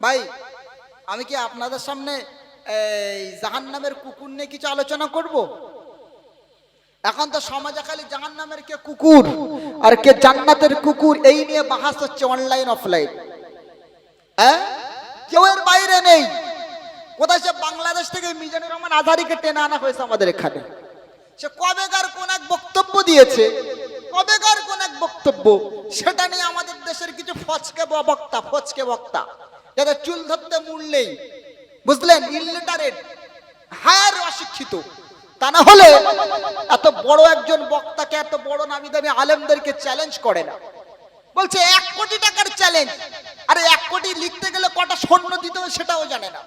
ভাই, আমি কি আপনাদের সামনে এই জাহান নামের কুকুর নিয়ে কিছু আলোচনা করব? এখন তো সমাজে খালি জাহান নামের কে কুকুর আর কে জান্নাতের কুকুর, এই নিয়ে বাহাস হচ্ছে অনলাইন অফলাইন হ্যাঁ? কেউ এর বাইরে নেই। কোথায় সে বাংলাদেশ থেকে মিজানুর রহমান আধারিকে টেনে আনা হয়েছে আমাদের এখানে? সে কবেকার কোন এক বক্তব্য দিয়েছে? কবেকার কোন এক বক্তব্য? সেটা নিয়ে আমাদের দেশের কিছু ফচকে বক্তা ফচকে বক্তা। যাদের চুল ধরতে মূল নেই বুঝলেন? ইলিটারেট হায়ার অশিক্ষিত। তা না হলে এত বড় একজন বক্তাকে এত বড় নামি দামি আলেমদেরকে চ্যালেঞ্জ করে না। বলছে এক কোটি টাকার চ্যালেঞ্জ আরে এক কোটি লিখতে গেলে কটা সৈন্য দিতে হয় সেটাও জানে না।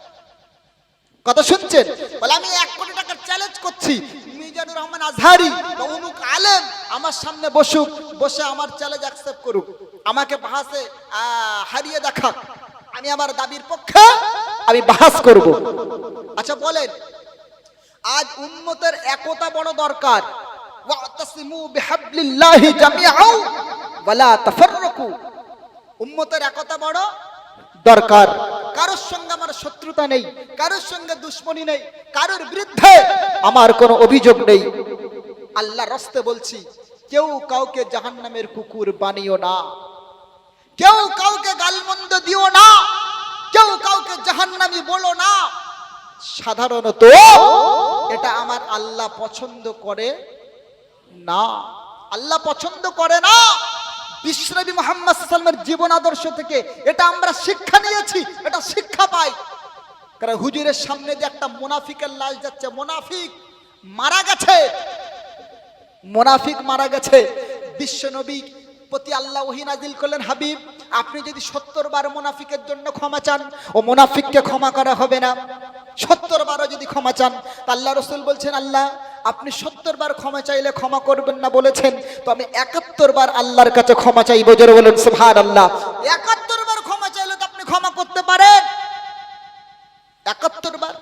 কথা শুনছেন? বলে আমি এক কোটি টাকার চ্যালেঞ্জ করছি। মিজানুর রহমান আজহারি বা অমুক আলেম আমার সামনে বসুক বসে আমার চ্যালেঞ্জ অ্যাকসেপ্ট করুক। আমাকে আহ, হারিয়ে দেখাক। আমি আমার দাবির পক্ষে আমি বাহাস করব। আচ্ছা বলেন, আজ উম্মতের একতা বড় দরকার। বিরুদ্ধে আমার কোনো অভিযোগ নেই। আল্লাহ রস্তে বলছি, কেউ কাউকে জাহান্নামের কুকুর বানিও না। কেউ কাউকে গালমন্দ দিও না। কেউ কাউকে জাহান্নামি বলো না। সাধারণত এটা আমার আল্লাহ পছন্দ করে না। আল্লাহ পছন্দ করে না। বিশ্বনবী মোহাম্মদ সাল্লামের জীবন আদর্শ থেকে এটা আমরা শিক্ষা নিয়েছি, এটা শিক্ষা পাই। কারণ হুজুরের সামনে যে একটা মুনাফিকের লাশ যাচ্ছে, মুনাফিক মারা গেছে। মুনাফিক মারা গেছে। বিশ্বনবী প্রতি আল্লাহ ওহি নাজিল করলেন, হাবিব, আপনি যদি সত্তর বার মুনাফিকের জন্য ক্ষমা চান, ও মুনাফিককে ক্ষমা করা হবে না। সত্তর বারও যদি ক্ষমা চান, তা আল্লাহ রসুল বলছেন, আল্লাহ, আপনি সত্তর বার ক্ষমা চাইলে ক্ষমা করবেন না বলেছেন, তো আমি একাত্তর বার আল্লাহর কাছে ক্ষমা চাইব, জোরে বলেন সুভার আল্লাহ একাত্তর বার ক্ষমা চাইলে তো আপনি ক্ষমা করতে পারেন। একাত্তর বার।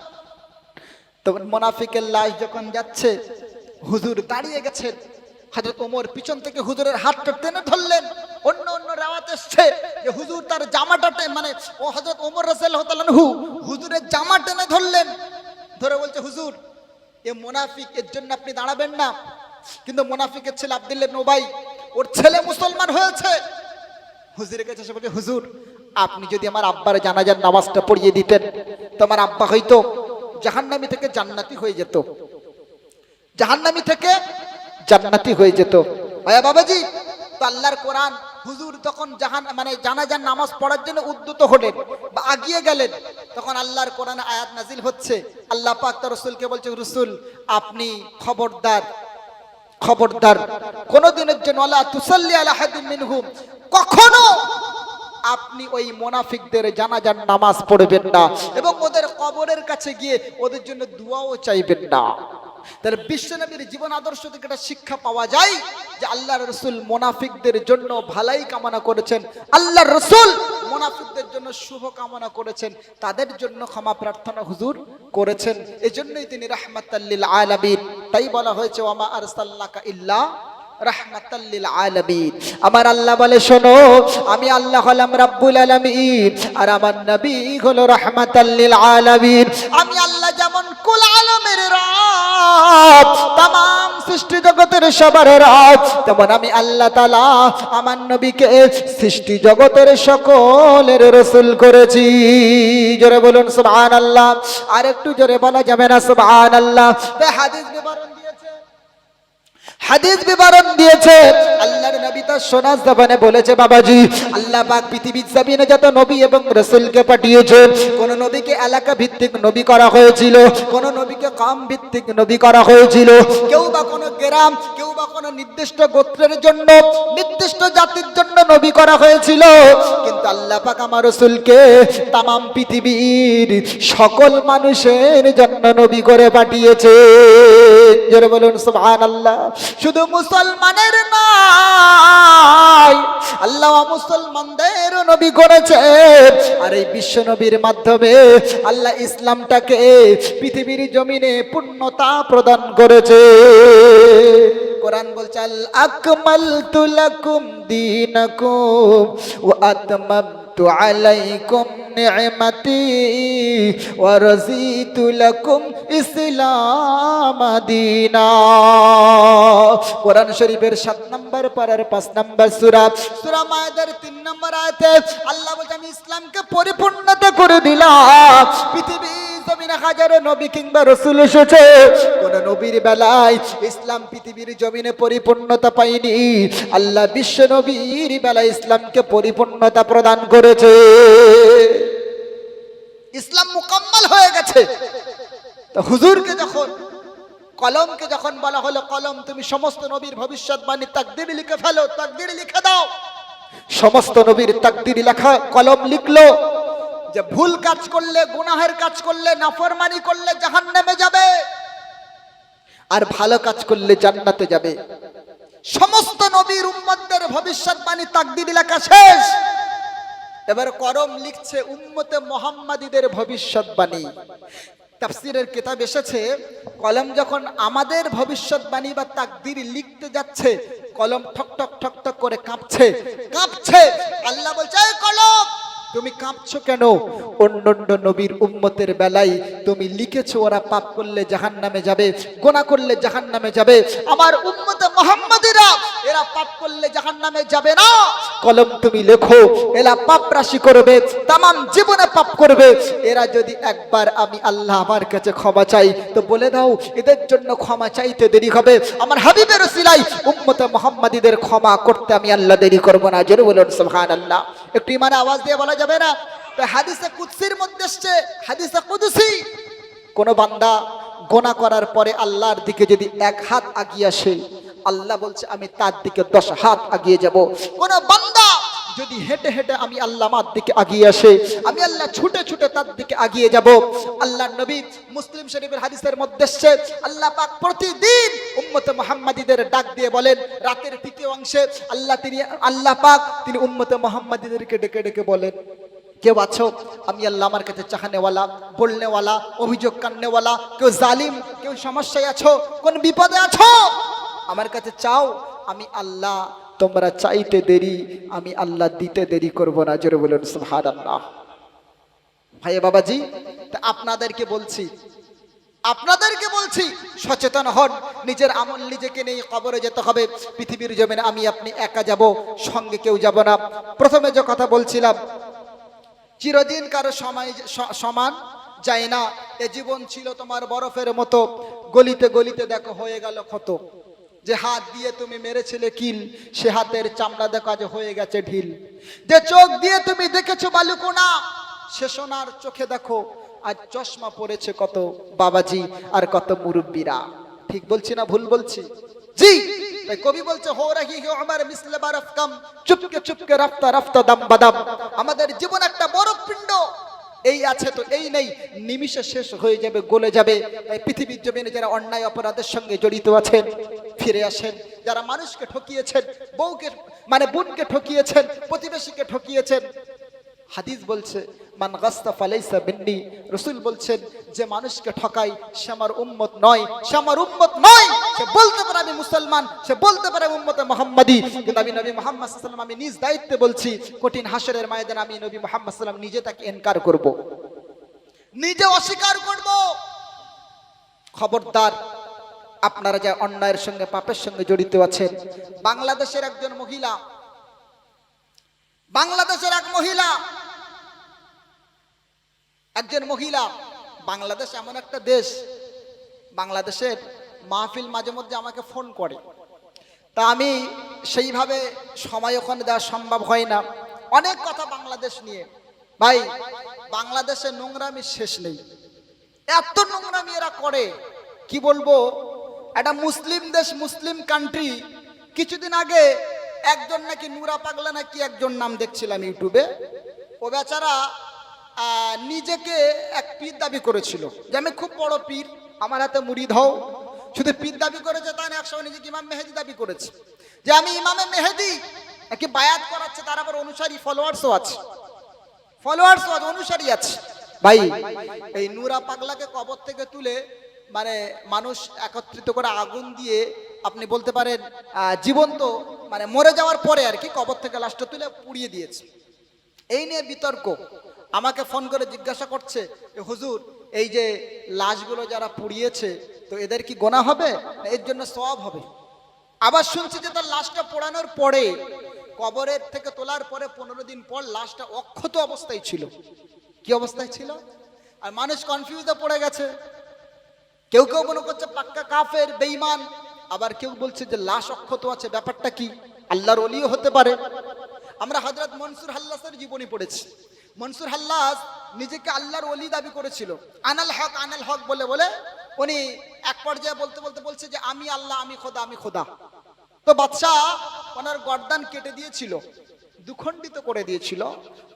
তখন মোনাফিকের লাশ যখন যাচ্ছে, হুজুর দাঁড়িয়ে গেছেন হাজরত ওমর পিছন থেকে হুজুরের হাতটা টেনে ধরলেন। অন্য অন্য রাওয়াত এসছে যে হুজুর তার জামাটা টে- মানে ও হজরত ওমর হু হুজুরের জামা টেনে ধরলেন। ধরে বলছে, হুজুর, এ মোনাফিক এর জন্য আপনি দাঁড়াবেন না। কিন্তু মোনাফিকের ছেলে আব্দুল্লাহ নোবাই ওর ছেলে মুসলমান হয়েছে। হুজুরের কাছে এসে বলছে, হুজুর, আপনি যদি আমার আব্বার জানাজার নামাজটা পড়িয়ে দিতেন, তো আমার আব্বা হয়তো জাহান্নামি থেকে জান্নাতি হয়ে যেত। জাহান্নামি থেকে জান্নাতি হয়ে যেত। ভাইয়া বাবাজি, তো আল্লাহর কোরআন, হুজুর তখন জাহান মানে জানাজার নামাজ পড়ার জন্য উদ্যত হলেন বা আগিয়ে গেলেন। তখন আল্লাহর কোরআন আয়াত নাজিল হচ্ছে। আল্লাহ পাক তার রসুলকে বলছে, রসুল, আপনি খবরদার খবরদার। কোনদিনের জন্য আল্লাহ, তুসাল্লি আলা হাদিম মিনহুম। কখনো আপনি ওই মোনাফিকদের জানাজার নামাজ পড়বেন না এবং ওদের কবরের কাছে গিয়ে ওদের জন্য দুয়াও চাইবেন না। তাহলে বিশ্বনবীর জীবন আদর্শ থেকে একটা শিক্ষা পাওয়া যায় যে আল্লাহ রসুল মোনাফিকদের জন্য ভালাই কামনা করেছেন। আল্লাহ রসুল মোনাফিকদের জন্য শুভ কামনা করেছেন। তাদের জন্য ক্ষমা প্রার্থনা হুজুর করেছেন। এজন্যই তিনি রাহমাতাল্লিল আলাবিন তাই বলা হয়েছে ওমা আরসাল্লাকা ইল্লা রাহমাতাল্লিল আলামিন। আমার আল্লাহ বলে, শোনো, আমি আল্লাহ হলাম রাব্বুল আলামিন, আর আমার নবী হলো রাহমাতাল্লিল আলামিন। আমি আল্লাহ যেমন কুল আলমের রব তাম সৃষ্টি জগতের সবার রব তেমন আমি আল্লাহ তাআলা আমার নবীকে সৃষ্টি জগতের সকলের রসুল করেছি। জোরে বলুন, সুবহানাল্লাহ। আর একটু জোরে বলা যাবে না, সুবহানাল্লাহ। তাই হাদিস বিবরণ হাদিস বিবরণ দিয়েছে। আল্লাহর নবী তার সোনাস জবানে বলেছে, বাবাজি, আল্লাহ পাক পৃথিবীর জমিনে যত নবী এবং রাসূলকে পাঠিয়েছে, কোন নবীকে এলাকা ভিত্তিক নবী করা হয়েছিল, কোন নবীকে কাম ভিত্তিক নবী করা হয়েছিল, কেউ বা কোন গ্রাম কোন নির্দিষ্ট গোত্রের জন্য, নির্দিষ্ট জাতির জন্য নবী করা হয়েছিল। কিন্তু আল্লাহ পাক আমার রাসূলকে তামাম পৃথিবীর সকল মানুষের জন্য নবী করে পাঠিয়েছে। জোরে বলুন, সুবহানাল্লাহ। শুধু মুসলমানের নয়, আল্লাহ মুসলমানদের নবী করেছে। আর এই বিশ্ব নবীর মাধ্যমে আল্লাহ ইসলামটাকে পৃথিবীর জমিনে পূর্ণতা প্রদান করেছে। কোরআন বলছে, আল আকমাল আলাইকুম ইসলাম কোরআন শরীফের 7 নম্বর পারার 5 নম্বর সূরা সূরা মায়েদার 3 নম্বর আয়াতে আল্লাহ বলছে, আমি ইসলামকে পরিপূর্ণতা করে দিলাম। পৃথিবী জমিনে হাজারো নবী কিংবা রসুল এসেছে। কোন নবীর বেলায় ইসলাম পৃথিবীর জমিনে পরিপূর্ণতা আল্লাহ বিশ্ব নবীর বেলায় ইসলামকে পরিপূর্ণতা প্রদান করেছে। ইসলাম মুকাম্মাল হয়ে গেছে। হুজুরকে যখন, কলমকে যখন বলা হলো, কলম তুমি সমস্ত নবীর ভবিষ্যৎবাণী তাকদির লিখে ফেলো, তাকদির লিখে দাও। সমস্ত নবীর তাকদির লেখা কলম লিখলো। যে ভুল কাজ করলে, গুনাহের কাজ করলে, নাফরমানি করলে জাহান্নামে যাবে। আর ভালো কাজ করলে জান্নাতে যাবে। সমস্ত নবীর উম্মতদের ভবিষ্যৎবাণী তাকদির লেখা শেষ। এবার করম লিখছে উম্মতে মোহাম্মদীদের ভবিষ্যৎবাণী। তাফসিরের কিতাব এসেছে, কলম যখন আমাদের ভবিষ্যৎবাণী বা তাকদির লিখতে যাচ্ছে, কলম ঠক ঠক ঠক ঠক করে কাঁপছে কাঁপছে। আল্লাহ বলছে, "এই কলম তুমি কাঁপছো কেন? অন্য অন্য নবীর উম্মতের বেলায় তুমি লিখেছো, ওরা পাপ করলে জাহান নামে যাবে, গোনা করলে জাহান নামে যাবে। আমার উম্মতে মোহাম্মদেরা, এরা পাপ করলে জাহান নামে যাবে না। কলম তুমি লেখো, এরা পাপ রাশি করবে, তামাম জীবনে পাপ করবে। এরা যদি একবার আমি আল্লাহ আমার কাছে ক্ষমা চাই, তো বলে দাও, এদের জন্য ক্ষমা চাইতে দেরি হবে। আমার হাবিবের সিলাই, উম্মতে মোহাম্মদীদের ক্ষমা করতে আমি আল্লাহ দেরি করব না। জোরে বলুন সুবহান আল্লাহ একটু ইমানে আওয়াজ দিয়ে বলা যাবে না। তো হাদিসে কুদসির মধ্যে এসছে, হাদিসে কুদসি। কোন বান্দা গোনা করার পরে আল্লাহর দিকে যদি এক হাত আগিয়ে আসে, আল্লাহ বলছে, আমি তার দিকে দশ হাত আগিয়ে যাব। কোন বান্দা যদি হেঁটে হেঁটে আমি আল্লাহ আমার দিকে আগিয়ে আসে, আমি আল্লাহ ছুটে ছুটে তার দিকে আগিয়ে যাব। আল্লাহ নবী মুসলিম শরীফের হাদিসের মধ্যে আল্লাহ পাক প্রতিদিন উম্মতে মোহাম্মদীদের ডাক দিয়ে বলেন, রাতের তৃতীয় অংশে আল্লাহ তিনি, আল্লাহ পাক তিনি উম্মতে মোহাম্মদীদেরকে ডেকে ডেকে বলেন, কেউ আছো? আমি আল্লাহ আমার কাছে চাহানেওয়ালা, বলনেওয়ালা, অভিযোগ কান্নেওয়ালা, কেউ জালিম, কেউ সমস্যায় আছো? কোন বিপদে আছো? আমার কাছে চাও, আমি আল্লাহ তোমরা চাইতে দেরি, আমি আল্লাহ দিতে দেরি করব না। জোরে বলুন সুহার আল্লাহ ভাই বাবাজি, তা আপনাদেরকে বলছি আপনাদেরকে বলছি, সচেতন হন, নিজের আমল নিজেকে নিয়ে কবরে যেতে হবে। পৃথিবীর জমিনে আমি আপনি একা যাব, সঙ্গে কেউ যাব না। প্রথমে যে কথা বলছিলাম, চিরদিন কারও সময় সমান যায় না। এ জীবন ছিল তোমার বরফের মতো। গলিতে গলিতে দেখো হয়ে গেল ক্ষত। যে হাত দিয়ে তুমি মেরেছিলে কিল, সে হাতের চামড়া দেখো আজ হয়ে গেছে ঢিল। যে চোখ দিয়ে তুমি দেখেছ বালুকোনা, সে সোনার চোখে দেখো আজ চশমা পড়েছে কত বাবাজি আর কত মুরব্বীরা। ঠিক বলছি না ভুল বলছি? জি, তাই কবি বলছে, হো রাহি হে আমার মিসলে বারফ কাম। চুপকে চুপকে রাফতা রাফতা দাম বাদাম। আমাদের জীবন একটা বড় পিণ্ড। এই আছে তো, এই নেই। নিমিষে শেষ হয়ে যাবে, গলে যাবে। তাই পৃথিবীর জমিনে যারা অন্যায় অপরাধের সঙ্গে জড়িত আছেন, ফিরে আসেন। যারা মানুষকে ঠকিয়েছেন, বউকে মানে বোনকে ঠকিয়েছেন, প্রতিবেশীকে ঠকিয়েছেন হাদিস বলছে, মান গাস্তা ফালাইসা বিন্নি রসুল বলছেন, যে মানুষকে ঠকাই, সে আমার উম্মত নয়। সে আমার উম্মত নয়! সে বলতে পারে আমি মুসলমান, সে বলতে পারে উম্মতে মোহাম্মদী। কিন্তু আমি নবী মোহাম্মদ সাল্লাম আমি নিজ দায়িত্বে বলছি, কঠিন হাসরের মায়েদের আমি নবী মোহাম্মদ সাল্লাম নিজে তাকে এনকার করব। নিজে অস্বীকার করব! খবরদার, আপনারা যা অন্যায়ের সঙ্গে, পাপের সঙ্গে জড়িত আছেন, বাংলাদেশের একজন মহিলা বাংলাদেশের এক মহিলা। একজন মহিলা। বাংলাদেশ এমন একটা দেশ। বাংলাদেশের মাহফিল মাঝে মধ্যে আমাকে ফোন করে। তা আমি সেইভাবে সময় ওখানে দেওয়া সম্ভব হয় না। অনেক কথা বাংলাদেশ নিয়ে। ভাই, বাংলাদেশে নোংরামি শেষ নেই। এত নোংরামি এরা করে। কি বলব? একটা মুসলিম দেশ, মুসলিম কান্ট্রি কিছুদিন আগে একজন নাকি নুরা পাগলা নাকি একজন নাম দেখছিলাম ইউটিউবে। ও বেচারা নিজেকে এক পীর দাবি করেছিল। যে আমি খুব বড় পীর, আমার হাতে মুড়ি ধও শুধু পীর দাবি করেছে তাই না একসময় নিজেকে ইমাম মেহেদি দাবি করেছে। যে আমি ইমামে মেহেদি, নাকি বায়াত করাচ্ছে, তার আবার অনুসারী ফলোয়ার্সও আছে। ফলোয়ার্স অনুসারী আছে। ভাই, এই নুরা পাগলাকে কবর থেকে তুলে মানে মানুষ একত্রিত করে আগুন দিয়ে আপনি বলতে পারেন জীবন্ত মানে মরে যাওয়ার পরে আর কি কবর থেকে লাশটা তুলে পুড়িয়ে দিয়েছে। এই নিয়ে বিতর্ক। আমাকে ফোন করে জিজ্ঞাসা করছে হুজুর, এই যে লাশগুলো যারা পুড়িয়েছে, তো এদের কি গোনা হবে? এর জন্য সব হবে? আবার শুনছি যে তার লাশটা পোড়ানোর পরে, কবরের থেকে তোলার পরে পনেরো দিন পর লাশটা অক্ষত অবস্থায় ছিল। কি অবস্থায় ছিল? আর মানুষ কনফিউজে পড়ে গেছে। কেউ কেউ মনে করছে পাক্কা কাফের, বেঈমান। আবার কেউ বলছে যে লাশ অক্ষত আছে, ব্যাপারটা কি? আল্লাহর অলিও হতে পারে। আমরা হযরত মনসুর হাল্লাসের জীবনী পড়েছি। মনসুর হাল্লাস নিজেকে আল্লাহর অলি দাবি করেছিল। আনাল হক আনাল হক বলে বলে উনি এক পর্যায়ে বলতে বলতে বলছে যে, আমি আল্লাহ, আমি খোদা আমি খোদা। তো বাদশাহ ওনার গর্দান কেটে দিয়েছিল, দুখণ্ডিত করে দিয়েছিল।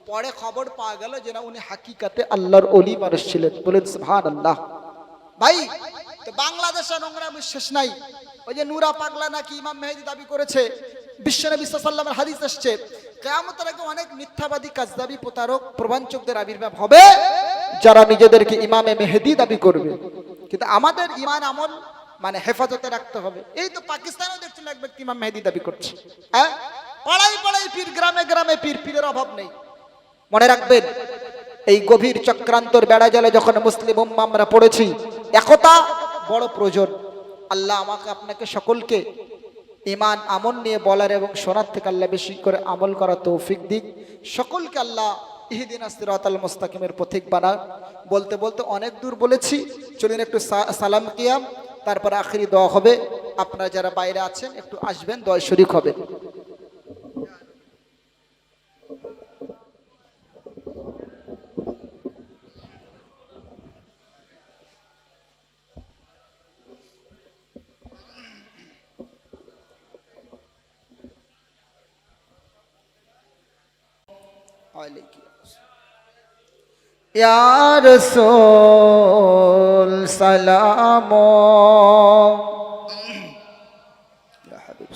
পরে খবর পাওয়া গেল যে না, উনি হাকিকাতে আল্লাহর অলি মানুষ ছিলেন। বলেন সুবহান আল্লাহ ভাই, তো বাংলাদেশে নোংরা বিশ্বাস নাই। ওই যে নুরা পাগলা নাকি ইমাম মেহেদি দাবি করেছে বিশ্বনবী সাল্লামের হাদিস আসছে, কেয়ামতের আগে অনেক মিথ্যাবাদী কাজদাবি প্রতারক, প্রবাঞ্চকদের আবির্ভাব হবে, যারা নিজেদেরকে ইমামে মেহেদি দাবি করবে। কিন্তু আমাদের ইমান আমল মানে হেফাজতে রাখতে হবে। এই তো পাকিস্তানেও দেখছেন এক ব্যক্তি ইমাম মেহেদি দাবি করছে। হ্যাঁ? পাড়াই পাড়াই পীর, গ্রামে গ্রামে পীর, পীরের অভাব নেই। মনে রাখবেন, এই গভীর চক্রান্তর বেড়া জলে যখন মুসলিম উম্মা আমরা পড়েছি একতা বড় প্রয়োজন। আল্লাহ আমাকে, আপনাকে সকলকে ইমান আমল নিয়ে বলার এবং শোনার থেকে আল্লাহ বেশি করে আমল করা তৌফিক দিক। সকলকে আল্লাহ ইহিদিন আসিরাতাল মোস্তাকিমের পথিক বানা বলতে বলতে অনেক দূর বলেছি। চলুন একটু সালাম কিয়াম। তারপর আখেরি দোয়া হবে। আপনারা যারা বাইরে আছেন, একটু আসবেন, দয় শরিক হবে یا رسول سلام یا حبیب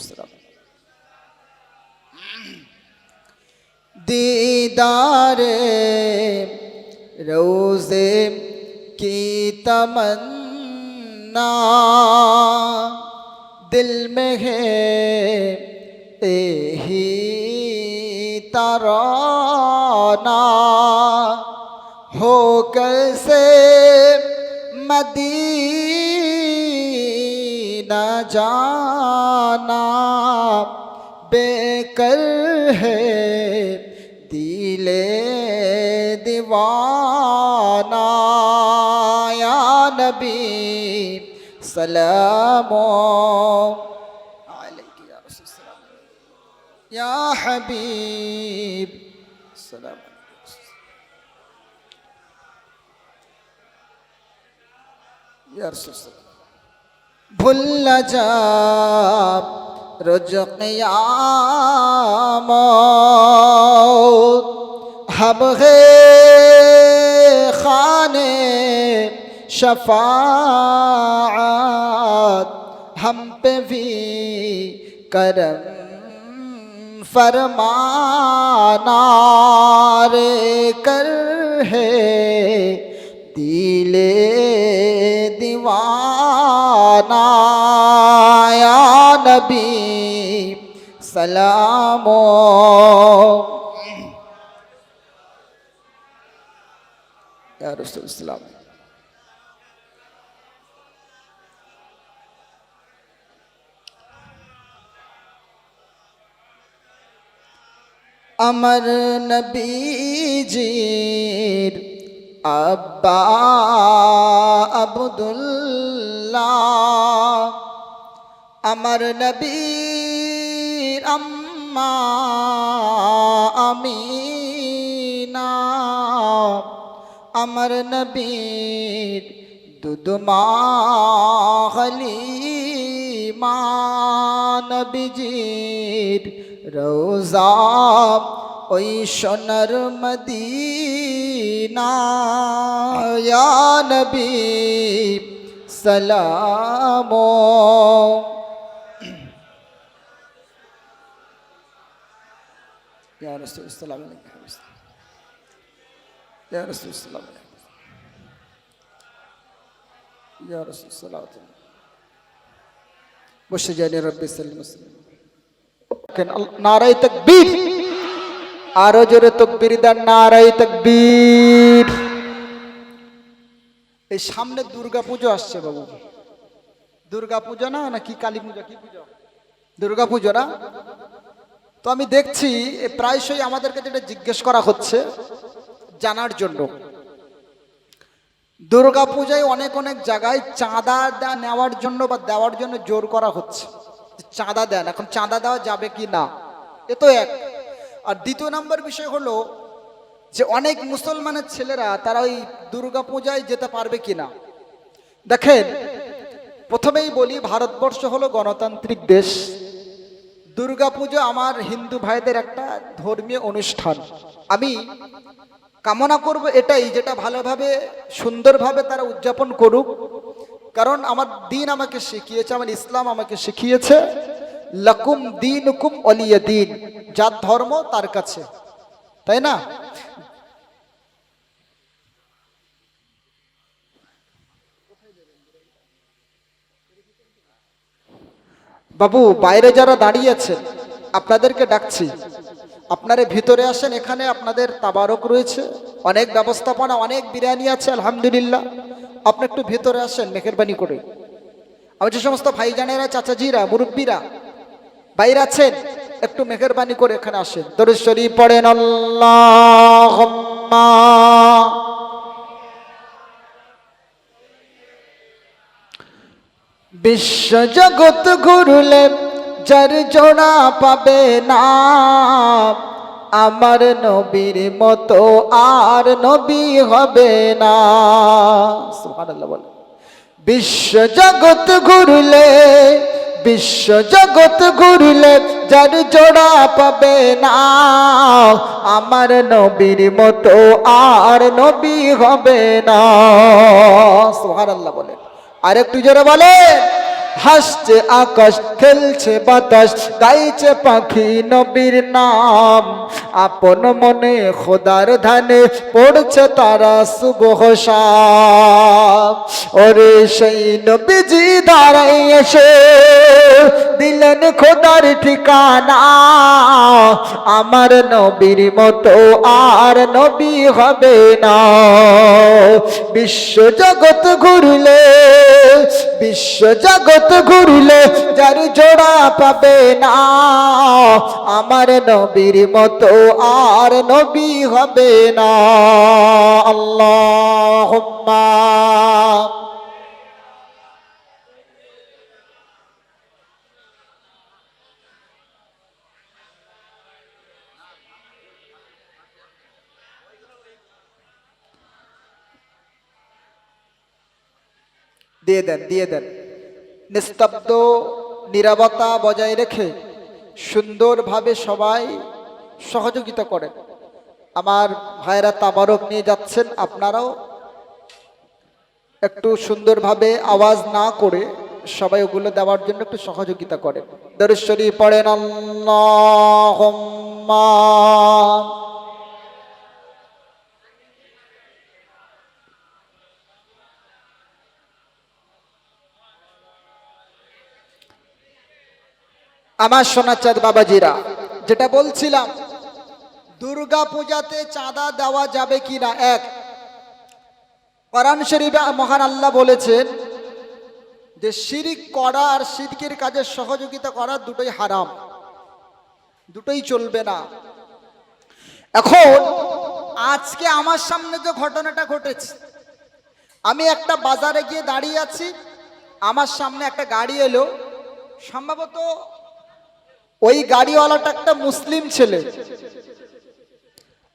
دیدار روزے کی تمنا دل میں ہے ہی ترانہ. کیسے مدینہ جانا بے کر ہے دل دیوانا یا نبی سلام۔ یا حبیب سلام۔ بھل جا رج قیام ہم ہے خانے شفاعت۔ ہم پہ بھی کرم فرمانا۔ رے کر ہے دیلے دیوانہ یا نبی سلام یا رسول السلام امر نبی جیر আব্বা আবদুল্লাহ আমার নবীর আম্মা আমিনা আমার নবীর দুদমা হলিমা নবীজির রোজা ওই সোনার মদিনা ইয়া নবী সালামো। বসে জানি রব্বি ওয়াসাল্লাম। নারায়ে তাকবীর। আরও জোরে তকবির দেন নারাই তকবীর। এই সামনে দুর্গা পুজো আসছে বাবু। দুর্গা পুজো না নাকি কালী পুজো কি পুজো? দুর্গা পুজো না? তো আমি দেখছি প্রায়শই আমাদেরকে যেটা জিজ্ঞেস করা হচ্ছে জানার জন্য। দুর্গা পূজায় অনেক অনেক জায়গায় চাঁদা নেওয়ার জন্য বা দেওয়ার জন্য জোর করা হচ্ছে। চাঁদা দেন, এখন চাঁদা দেওয়া যাবে কি না? এ তো এক। আর দ্বিতীয় নম্বর বিষয় হলো যে অনেক মুসলমানের ছেলেরা তারা ওই দুর্গা পূজায় যেতে পারবে কি না দেখেন, প্রথমেই বলি ভারতবর্ষ হলো গণতান্ত্রিক দেশ। দুর্গাপুজো আমার হিন্দু ভাইদের একটা ধর্মীয় অনুষ্ঠান। আমি কামনা করব এটাই, যেটা ভালোভাবে, সুন্দরভাবে তারা উদযাপন করুক। কারণ আমার দিন আমাকে শিখিয়েছে, আমার ইসলাম আমাকে শিখিয়েছে। লকুম দিন হুকুম অলিয়া দিন। যার ধর্ম তার কাছে। তাই না? বাবু, বাইরে যারা দাঁড়িয়ে আছেন আপনাদেরকে ডাকছি। আপনারা ভিতরে আসেন, এখানে আপনাদের তাবারক রয়েছে, অনেক ব্যবস্থাপনা, অনেক বিরিয়ানি আছে, আলহামদুলিল্লাহ। আপনি একটু ভিতরে আসেন, মেহেরবানি করে। আমার যে সমস্ত ভাইজানেরা, চাচাজিরা, মুরব্বীরা বাইরে আছেন একটু মেহেরবানি করে এখানে আসেন। দরেশ্বরী পড়েন আল্লাহ বিশ্ব জগৎ ঘুরলে যার জোড়া পাবে না, আমার নবীর মতো আর নবী হবে না। বিশ্ব জগৎ ঘুরলে বিশ্ব জগৎ ঘুরলে যার জোড়া পাবে না। আমার নবীর মতো আর নবী হবে না। সুবহানাল্লাহ বলে আর একটু জোরে বলে হাসছে আকাশ, খেলছে বাতাস, গাইছে পাখি নবীর নাম। আপন মনে খোদার ধানে পড়ছে তারা শাম ওরে সেই নবীজি দাঁড়াই এসে দিলেন খোদার ঠিকানা। আমার নবীর মতো আর নবী হবে না। বিশ্ব জগৎ ঘুরলে বিশ্ব জগৎ ঘুরলে যার জোড়া পাবে না। আমার নবীর মতো আর নবী হবে না। আল্লাহ দিয়ে দেন দিয়ে দেন। নিস্তব্ধ নিরাপত্তা বজায় রেখে সুন্দরভাবে সবাই সহযোগিতা করেন। আমার ভাইরা তাবারক নিয়ে যাচ্ছেন, আপনারাও একটু সুন্দরভাবে আওয়াজ না করে সবাই ওগুলো দেওয়ার জন্য একটু সহযোগিতা করেন। দরেশ্বরী পড়েন, আল্লাহুম্মা আমার সোনাচাঁদ বাবাজিরা, যেটা বলছিলাম, দুর্গা পূজাতে চাঁদা দেওয়া যাবে কি না এক, কোরআন শরীফে মহান আল্লাহ বলেছেন যে শিরিক করা আর শিরকের কাজে সহযোগিতা করা দুটোই হারাম, দুটোই চলবে না। এখন, আজকে আমার সামনে যে ঘটনাটা ঘটেছে, আমি একটা বাজারে গিয়ে দাঁড়িয়ে আছি, আমার সামনে একটা গাড়ি এলো, সম্ভবত ওই গাড়িওয়ালাটা একটা মুসলিম ছেলে।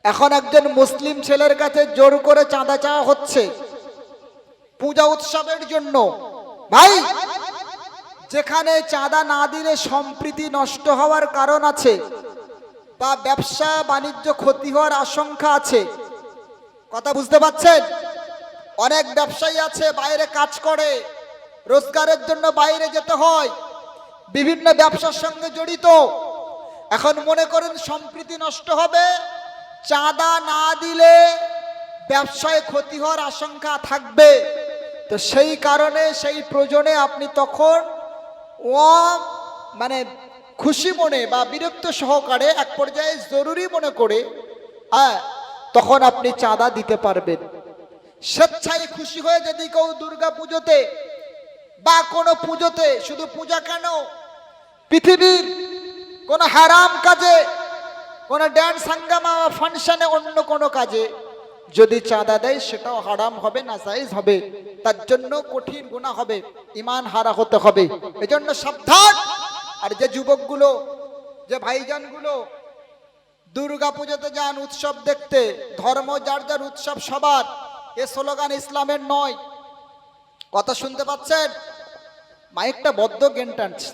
এখন একজন মুসলিম ছেলের কাছে জোর করে চাঁদা চাওয়া হচ্ছে। পূজা উৎসবের জন্য। ভাই, যেখানে চাঁদা না দিলে সম্প্রীতি নষ্ট হওয়ার কারণ আছে বা ব্যবসা বাণিজ্য ক্ষতি হওয়ার আশঙ্কা আছে, কথা বুঝতে পারছেন? অনেক ব্যবসায়ী আছে, বাইরে কাজ করে, রোজগারের জন্য বাইরে যেতে হয়। বিভিন্ন ব্যবসার সঙ্গে জড়িত। এখন মনে করেন সম্প্রীতি নষ্ট হবে। চাঁদা না দিলে ব্যবসায় ক্ষতি হওয়ার আশঙ্কা থাকবে। তো সেই কারণে, সেই প্রয়োজনে আপনি তখন ও মানে খুশি মনে বা বিরক্ত সহকারে এক পর্যায়ে জরুরি মনে করে হ্যাঁ তখন আপনি চাঁদা দিতে পারবেন। স্বেচ্ছায় খুশি হয়ে যদি কেউ দুর্গা পুজোতে বা কোনো পুজোতে, শুধু পূজা কেন? পৃথিবীর কোনো হারাম কাজে, কোনো ড্যান্স হাঙ্গামা বা ফাংশনে অন্য কোনো কাজে যদি চাঁদা দেয়, সেটাও হারাম হবে না, জায়েজ হবে। তার জন্য কঠিন গুণা হবে ইমান হারা হতে হবে। এজন্য সাবধান। আর যে যুবকগুলো, যে ভাইজানগুলো, দুর্গা পুজোতে যান উৎসব দেখতে, ধর্ম যার যার উৎসব সবার, এ স্লোগান ইসলামের নয়। কথা শুনতে পাচ্ছেন? মাইকটা বদ্ধ গেন টানছে।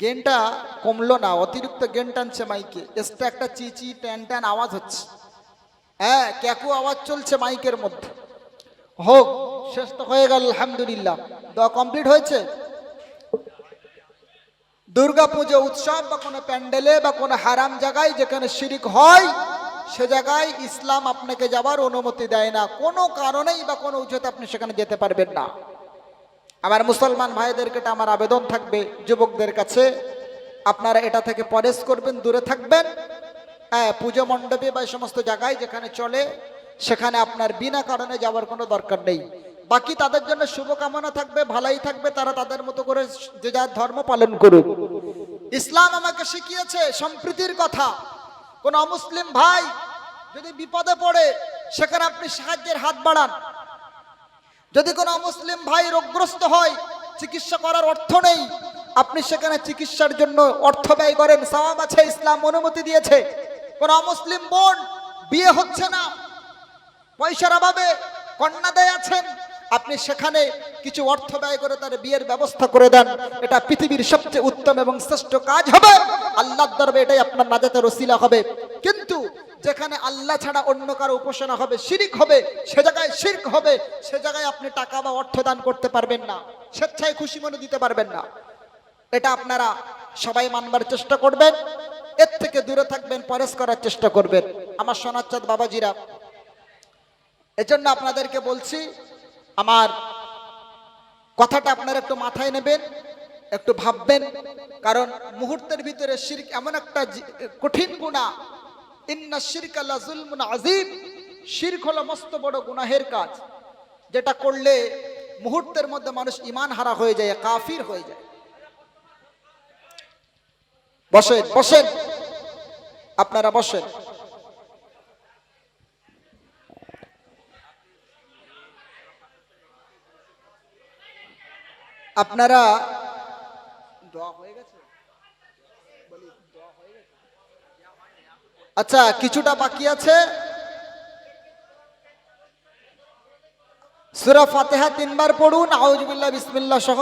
গেনটা কমলো না, অতিরিক্ত গেন টানছে মাইকে। এসটা একটা চিচি ট্যান ট্যান আওয়াজ হচ্ছে। হ্যাঁ ক্যাকু আওয়াজ চলছে মাইকের মধ্যে। হোক, শেষ তো হয়ে গেল, আলহামদুলিল্লাহ। দোয়া কমপ্লিট হয়েছে? দুর্গা পুজো উৎসব বা কোনো প্যান্ডেলে বা কোনো হারাম জায়গায় যেখানে শিরিক হয় সে জায়গায় ইসলাম আপনাকে যাবার অনুমতি দেয় না। কোনো কারণেই বা কোনো উচ্চতে আপনি সেখানে যেতে পারবেন না। আমার মুসলমান ভাইদেরকে এটা আমার আবেদন থাকবে, যুবকদের কাছে। আপনারা এটা থেকে পরেশ করবেন, দূরে থাকবেন। হ্যাঁ পুজো মণ্ডপে বা সমস্ত জায়গায় যেখানে চলে, সেখানে আপনার বিনা কারণে যাওয়ার কোনো দরকার নেই। বাকি তাদের জন্য শুভকামনা থাকবে, ভালাই থাকবে, তারা তাদের মতো করে যে যার ধর্ম পালন করুক। ইসলাম আমাকে শিখিয়েছে সম্প্রীতির কথা। কোন অমুসলিম ভাই যদি বিপদে পড়ে, সেখানে আপনি সাহায্যের হাত বাড়ান। যদি কোনো মুসলিম ভাই রোগগ্রস্ত হয়, চিকিৎসা করার অর্থ নেই, আপনি সেখানে চিকিৎসার জন্য অর্থ ব্যয় করেন, সওয়াব আছে, ইসলাম অনুমতি দিয়েছে। কোন অমুসলিম বোন বিয়ে হচ্ছে না, পয়সার অভাবে কন্যা দেয় আছেন, আপনি সেখানে কিছু অর্থ ব্যয় করে তার বিয়ের ব্যবস্থা করে দেন। এটা পৃথিবীর সবচেয়ে উত্তম এবং শ্রেষ্ঠ কাজ হবে। আল্লাহর দরবে এটাই আপনার নাজাতের ওসিলা হবে। কিন্তু যেখানে আল্লাহ ছাড়া অন্য কারও উপাসনা হবে, শিরিক হবে, সে জায়গায় শির্ক হবে, সে জায়গায় আপনি টাকা বা অর্থ দান করতে পারবেন না। স্বেচ্ছায় খুশি মনে দিতে পারবেন না। এটা আপনারা সবাই মানবার চেষ্টা করবেন। এর থেকে দূরে থাকবেন পরেশ করার চেষ্টা করবেন। আমার সোনাচ্চাঁদ বাবাজিরা, এজন্য আপনাদেরকে বলছি, আমার কথাটা আপনারা একটু মাথায় নেবেন, একটু ভাববেন, কারণ মুহূর্তের ভিতরে শিরক এমন একটা কঠিন গুণা। ইন্না শিরক আল্লাহ জুলমুন আজিম শিরক হলো মস্ত বড় গুনাহের কাজ, যেটা করলে মুহূর্তের মধ্যে মানুষ ইমান হারা হয়ে যায়, কাফির হয়ে যায়। বসেন বসেন। আপনারা বসেন। আপনারা? আচ্ছা কিছুটা বাকি আছে সুরা ফাতেহা তিনবার পড়ুন আউজবিল্লা বিসমিল্লা সহ